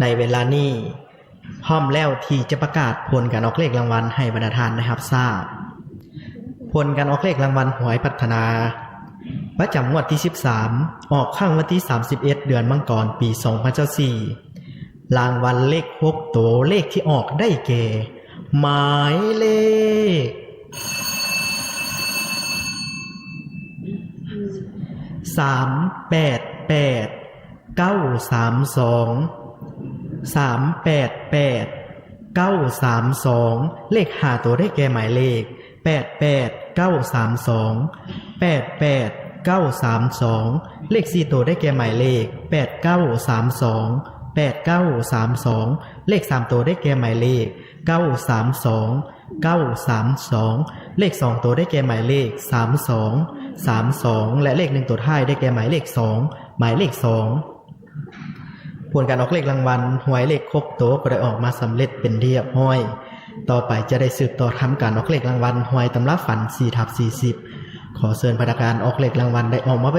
ในเวลานี้พร้อมแล้วที่จะประกาศผลการออกเลขรางวัลให้บรรดาทานนะครับทราบผลการออกเลขรางวัลหวยพัฒนาประจำงวดที่ 13 ออกข้างวันที่ 31 เดือนมังกรปี 2024รางวัลเลข6ตัวเลขที่ออกได้แก่หมายเลขสามแปดแปดเก้า สามแปดแปดเก้าสามสองเลขหาตัวได้แก่หมายเลขแปดแปดเก้าสามสองแปดแปดเก้าสามสองเลขสี่ตัวได้แก่หมายเลขแปดเก้าสามสองแปดเก้าสามสองเลขสามตัวได้แก่หมายเลขเก้าสามสองเก้าสามสองเลขสองตัวได้แก่หมายเลขสามสองสามสองและเลขหนึ่งตัวท้ายได้แก่หมายเลขสองหมายเลขสอง ผลการออกเลขรางวัลหวยเลขครบโตก็ได้ออกมาสำเร็จเป็นเรียบห้อย ต่อไปจะได้สืบต่อทำการออกเลขรางวัลหวยตำราฝัน4ทับ40 ขอเชิญพนักงานออกเลขรางวัลได้ออกมา